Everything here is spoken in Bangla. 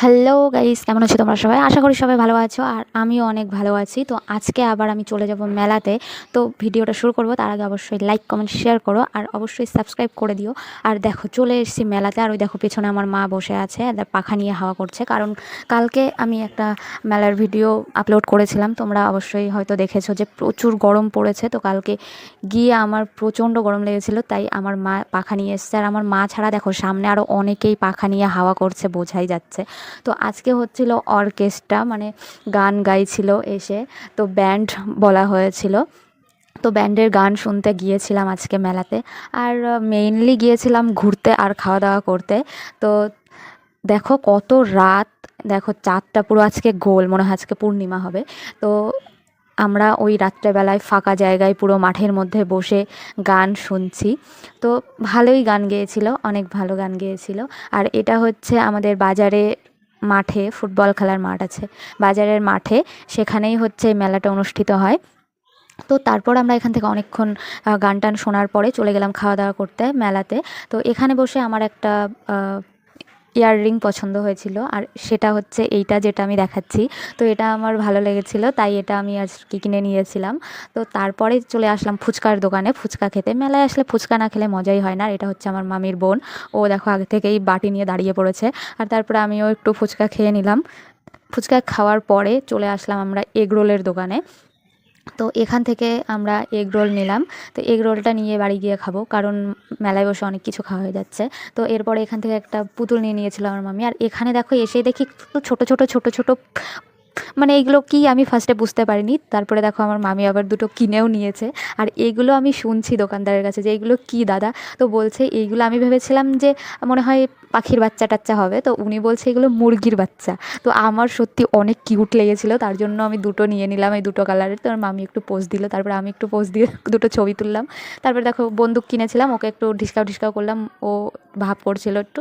হ্যালো গাইস কেমন আছো তোমরা সবাই? আশা করি সবাই ভালো আছো, আর আমিও অনেক ভালো আছি। তো আজকে আবার আমি চলে যাব মেলাতে। তো ভিডিওটা শুরু করব, তার আগে অবশ্যই লাইক কমেন্ট শেয়ার করো, আর অবশ্যই সাবস্ক্রাইব করে দিও। আর দেখো, চলে এসেছি মেলাতে, আর ওই দেখো পেছনে আমার মা বসে আছে, আর পাখা নিয়ে হাওয়া করছে। কারণ কালকে আমি একটা মেলার ভিডিও আপলোড করেছিলাম, তোমরা অবশ্যই হয়তো দেখেছ যে প্রচুর গরম পড়েছে। তো কালকে গিয়ে আমার প্রচণ্ড গরম লেগেছিল, তাই আমার মা পাখা নিয়ে এসছে। আর আমার মা ছাড়া দেখো, সামনে আরও অনেকেই পাখা নিয়ে হাওয়া করছে, বোঝাই যাচ্ছে। তো আজকে হচ্ছিল অর্কেস্ট্রা মানে গান গাইছিল এসে, তো ব্যান্ড বলা হয়েছিল। তো ব্যান্ডের গান শুনতে গিয়েছিলাম আজকে মেলাতে। আর মেইনলি গিয়েছিলাম ঘুরতে আর খাওয়া দাওয়া করতে। তো দেখো কত রাত, দেখো চাঁদটা পুরো আজকে গোল, মনে হয় আজকে পূর্ণিমা হবে। তো আমরা ওই রাত্রেবেলায় ফাঁকা জায়গায় পুরো মাঠের মধ্যে বসে গান শুনছি। তো ভালোই গান গেয়েছিল, অনেক ভালো গান গেয়েছিল। আর এটা হচ্ছে আমাদের বাজারে মাঠে, ফুটবল খেলার মাঠ আছে। বাজারের মাঠে, সেখানেই হচ্ছে মেলাটা অনুষ্ঠিত হয়। তো তারপর আমরা এখান থেকে অনেকক্ষণ গান টান শোনার পরে চলে গেলাম খাওয়া দাওয়া করতে মেলাতে। তো এখানে বসে আমার একটা ইয়াররিং পছন্দ হয়েছিল। আর সেটা হচ্ছে এইটা যেটা আমি দেখাচ্ছি। তো এটা আমার ভালো লেগেছিল, তাই এটা আমি আজকে কিনে নিয়েছিলাম। তো তারপরে চলে আসলাম ফুচকার দোকানে। ফুচকা খেতে, মেলায় আসলে ফুচকা না খেলে মজাই হয় না। আর এটা হচ্ছে আমার মামির বোন। ও দেখো আগে থেকেই বাটি নিয়ে দাঁড়িয়ে পড়েছে। আর তারপরে আমিও একটু ফুচকা খেয়ে নিলাম। ফুচকা খাওয়ার পরে চলে আসলাম আমরা এগরোলের দোকানে। তো এখান থেকে আমরা এগ রোল নিলাম। তো এগ রোলটা নিয়ে বাড়ি গিয়ে খাব, কারণ মেলায় বসে অনেক কিছু খাওয়া হয়ে যাচ্ছে। তো এরপরে এখান থেকে একটা পুতুল নিয়ে নিয়েছিল আমার মামি। আর এখানে দেখো এসে দেখি ছোট ছোট ছোট ছোট মানে এইগুলো কি আমি ফার্স্টে বুঝতে পারিনি। তারপরে দেখো আমার মামি আবার দুটো কিনেও নিয়েছে। আর এইগুলো আমি শুনছি দোকানদারের কাছে যে এইগুলো কি দাদা? তো বলছে এইগুলো আমি ভেবেছিলাম যে মনে হয় পাখির বাচ্চা টাচ্চা হবে। তো উনি বলছে এগুলো মুরগির বাচ্চা। তো আমার সত্যি অনেক কিউট লেগেছিলো। তার জন্য আমি দুটো নিয়ে নিলাম এই দুটো কালারের তো আমার মামি একটু পোজ দিল। তারপরে আমি একটু পোজ দিয়ে দুটো ছবি তুললাম। তারপরে দেখো বন্দুক কিনেছিলাম। ওকে একটু ঢিসকাও ঢিসকাও করলাম। ও ভাব করছিল একটু।